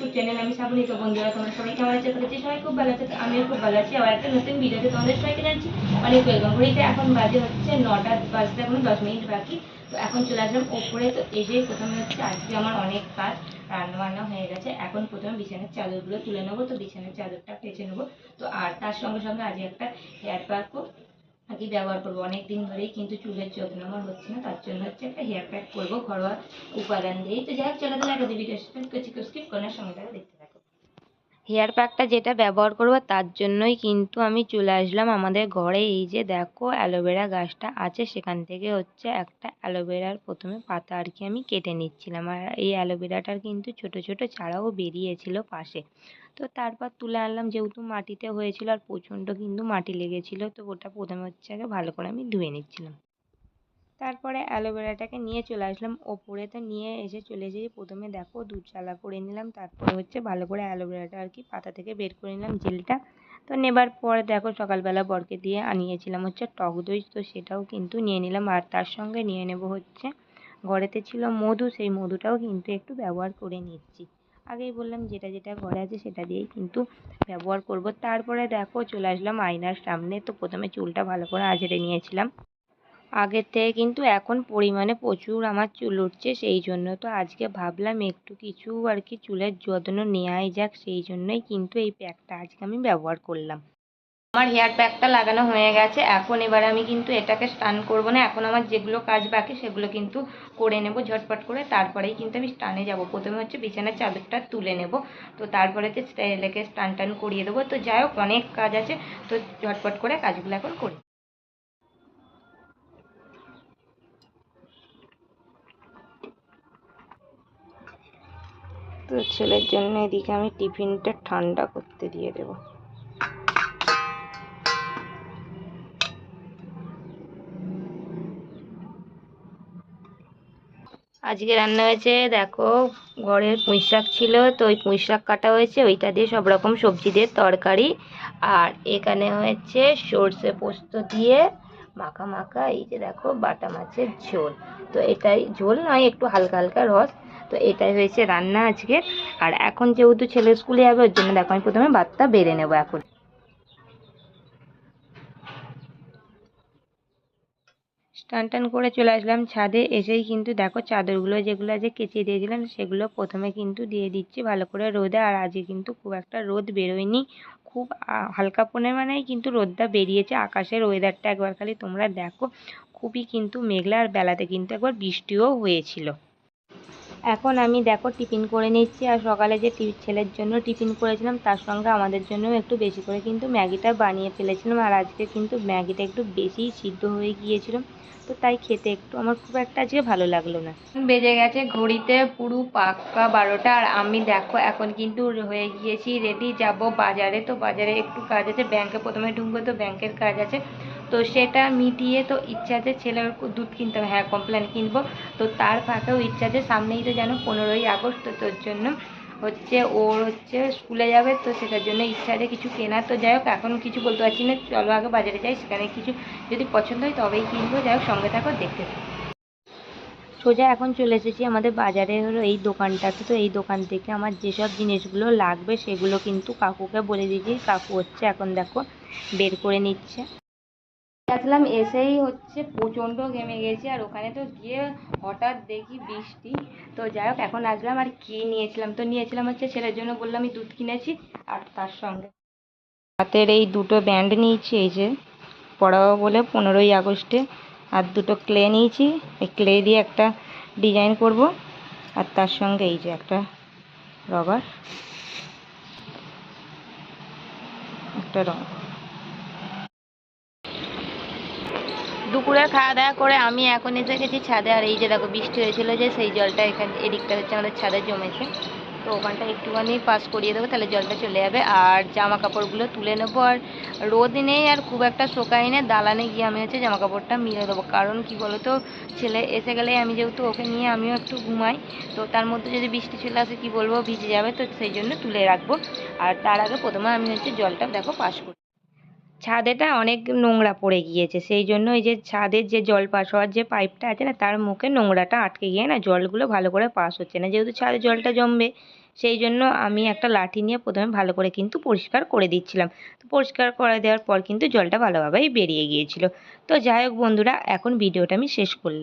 To channel আমি সবাই খুব ভালো আমিও খুব ভালো আছি। আবার একটা নতুন তোমাদের অনেক এখন বাজে হচ্ছে নটা বাজতে এখন দশ মিনিট বাকি। তো এখন চলে আসলাম ওপরে। তো প্রথমে হচ্ছে, আজকে আমার অনেক কাজ রান্না বান্না হয়ে গেছে। এখন প্রথমে বিছানার চাদরগুলো তুলে নেব। তো বিছানার চাদরটা কেচে নেব। তো আর তার সঙ্গে সঙ্গে আজকে একটা হেয়ার প্যাকও কি ব্যবহার করব অনেক দিন ধরেই, কিন্তু চুলের যত্ন আমার হচ্ছে না, তার জন্য হচ্ছে একটা হেয়ার প্যাক করব ঘরোয়া উপাদান দিয়েই। তো যাই হোক, চলে তাহলে একটা ভিডিও স্কিপ করার সঙ্গে তাহলে দেখতে হেয়ার প্যাকটা যেটা ব্যবহার করব তার জন্যই কিন্তু আমি চলে আসলাম আমাদের ঘরে। এই যে দেখো, অ্যালোভেরা গাছটা আছে, সেখান থেকে হচ্ছে একটা অ্যালোভেরার প্রথমে পাতা আর কি আমি কেটে নিচ্ছিলাম। আর এই অ্যালোভেরাটার কিন্তু ছোট ছোট চারাও বেরিয়েছিল পাশে। তো তারপর তুলে আনলাম, যেহেতু মাটিতে হয়েছিল আর প্রচণ্ড কিন্তু মাটি লেগেছিল, তো ওটা প্রথমে হচ্ছে আগে ভালো করে আমি ধুয়ে নিচ্ছিলাম। তারপরে অ্যালোভেরাটাকে নিয়ে চলে আসলাম। ওপরে তো নিয়ে এসে চলে এসেছি প্রথমে দেখো দুধ চালা করে নিলাম, তারপরে হচ্ছে ভালো করে অ্যালোভেরাটা আর কি পাতা থেকে বের করে নিলাম জেলটা। তো নেবার পর দেখো সকালবেলা বরকে দিয়ে আনিয়েছিলাম হচ্ছে টক দই, তো সেটাও কিন্তু নিয়ে নিলাম। আর তার সঙ্গে নিয়ে নেব হচ্ছে, ঘরেতে ছিল মধু, সেই মধুটাও কিন্তু একটু ব্যবহার করে নিচ্ছি। আগেই বললাম যেটা যেটা ঘরে আছে সেটা দিয়েই কিন্তু ব্যবহার করব। তারপরে দেখো চলে আসলাম আয়নার সামনে, তো প্রথমে চুলটা ভালো করে আঁচড়ে নিয়েছিলাম। আগের থেকে কিন্তু এখন পরিমাণে প্রচুর আমার চুল উঠছে, সেই জন্য তো আজকে ভাবলাম একটু কিছু আর কি চুলের যত্ন নেওয়াই যাক, সেই জন্যই কিন্তু এই প্যাকটা আজকে আমি ব্যবহার করলাম। আমার হেয়ার প্যাকটা লাগানো হয়ে গেছে, এখন এবার আমি কিন্তু এটাকে স্টান করব না, এখন আমার যেগুলো কাজ বাকি সেগুলো কিন্তু করে নেব ঝটপট করে, তারপরেই কিন্তু আমি স্টানে যাব। প্রথমে হচ্ছে বিছানার চাদরটা তুলে নেব, তো তারপরে ছেলেকে স্টান টান করিয়ে দেবো, তো যাই হোক অনেক কাজ আছে, তো ঝটপট করে কাজগুলো এখন করি। তো ছেলের জন্য এদিকে আমি টিফিনটা ঠান্ডা করতে দিয়ে দেবো। আজকে রান্না হয়েছে, দেখো ঘরের পুঁই শাক ছিল, তো ওই পুঁই শাক কাটা হয়েছে, ওইটা দিয়ে সব রকম সবজি দিয়ে তরকারি। আর এখানে হয়েছে সর্ষে পোস্ত দিয়ে মাখা মাখা, এই যে দেখো বাটা মাছের ঝোল। তো এটাই ঝোল নয়, একটু হালকা হালকা রস। তো এটাই হয়েছে রান্না আজকে আর এখন যেহেতু ছেলে স্কুলে যাবে, ওর জন্য দেখো আমি প্রথমে ভাতটা বেড়ে নেব এখন। স্নান টান করে চলে আসলাম ছাদে, এসেই কিন্তু দেখো চাদরগুলো যেগুলো আজকে কেচে দিয়েছিলাম, সেগুলো প্রথমে কিন্তু দিয়ে দিচ্ছি ভালো করে রোদে। আর আজকে কিন্তু খুব একটা রোদ বেরোয়নি, খুব হালকা পরিমাণেই কিন্তু রোদটা বেরিয়েছে। আকাশের ওয়েদারটা একবার খালি তোমরা দেখো। খুবই কিন্তু মেঘলা, আর বেলাতে কিন্তু একবার বৃষ্টিও হয়েছিল। এখন আমি দেখো টিফিন করে নিচ্ছি, আর সকালে যে ছেলের জন্য টিফিন করেছিলাম, তার সঙ্গে আমাদের জন্যও একটু বেশি করে কিন্তু ম্যাগিটা বানিয়ে ফেলেছিলাম, আর আজকে কিন্তু ম্যাগিটা একটু বেশিই সিদ্ধ হয়ে গিয়েছিল। তো তাই খেতে একটু আমার খুব একটা আজকে ভালো লাগল না। বেজে গেছে ঘড়িতে পুরো পাক্কা বারোটা, আর আমি দেখো এখন কিন্তু হয়ে গিয়েছি রেডি যাব বাজারে। তো বাজারে একটু কাজ আছে, ব্যাংকে প্রথমে ঢুকবো, তো ব্যাংকের কাজ আছে। তো সেটা মিটিয়ে তো ইচ্ছা আছে ছেলের দুধ কিনতে হবে হ্যাঁ কমপ্লেন কিনবো। তো তার ফাঁকেও ইচ্ছা আছে সামনেই তো যেন পনেরোই আগস্ট, তো তোর জন্য হচ্ছে ওর হচ্ছে স্কুলে যাবে, তো সেটার জন্য ইচ্ছা আছে কিছু কেনার তো যাই হোক, এখন কিছু বলতে পারছি না, চলো আগে বাজারে যাই, সেখানে কিছু যদি পছন্দ হয় তবেই কিনবো, যাই হোক, সঙ্গে থাকো, দেখতে থাকো। সোজা এখন চলে এসেছি আমাদের বাজারে হলো এই দোকানটাতে, তো এই দোকান থেকে আমার যেসব জিনিসগুলো লাগবে সেগুলো কিন্তু কাকুকে বলে দিয়েছি, কাকু হচ্ছে এখন দেখো বের করে নিচ্ছে। আসলাম এসেই হচ্ছে প্রচণ্ড ঘেমে গেছি। আর ওখানে তো গিয়ে হঠাৎ দেখি বৃষ্টি। তো যাই হোক, এখন আসলাম আর কি নিয়েছিলাম? তো নিয়েছিলাম হচ্ছে ছেলের জন্য বললাম আমি দুধ কিনেছি। আর তার সঙ্গে হাতের এই দুটো ব্যান্ড নিয়েছি, এই যে পড়াবো বলে পনেরোই আগস্টে। আর দুটো ক্লে নিয়েছি, এই ক্লে দিয়ে একটা ডিজাইন করব। আর তার সঙ্গে এই যে একটা রবার। একটা রং দুপুরে খাওয়া দাওয়া করে আমি এখন এসে গেছি ছাদে। আর এই যে দেখো, বৃষ্টি হয়েছিল যে সেই জলটা এখানে, এদিকটা হচ্ছে আমাদের ছাদে জমেছে। তো ওখানটা একটুখানি পাস করিয়ে দেবো, তাহলে জলটা চলে যাবে। আর জামা কাপড়গুলো তুলে নেব। আর রোদ নেই, আর খুব একটা শোকাই নেই দালানে গিয়ে আমি হচ্ছে জামা কাপড়টা মিলে দেবো। কারণ কি বলো তো ছেলে এসে গেলে আমি যেহেতু ওকে নিয়ে আমিও একটু ঘুমাই, তো তার মধ্যে যদি বৃষ্টি চলে আসে, কি বলব, ভিজে যাবে। তো সেই জন্য তুলে রাখব। আর তার আগে প্রথমে আমি হচ্ছে জলটা দেখো পাস করি ছাদেটা অনেক নোংরা পড়ে গিয়েছে। সেই জন্য এই যে ছাদের যে জল পাস হওয়ার যে পাইপটা আছে না, তার মুখে নোংরাটা আটকে গিয়ে না জলগুলো ভালো করে পাস হচ্ছে না। যেহেতু ছাদে জলটা জমবে, সেই জন্য আমি একটা লাঠি নিয়ে প্রথমে ভালো করে কিন্তু পরিষ্কার করে দিচ্ছিলাম। তো পরিষ্কার করে দেওয়ার পর কিন্তু জলটা ভালোভাবেই বেরিয়ে গিয়েছিল। তো যাই হোক বন্ধুরা, এখন ভিডিওটা আমি শেষ করলাম।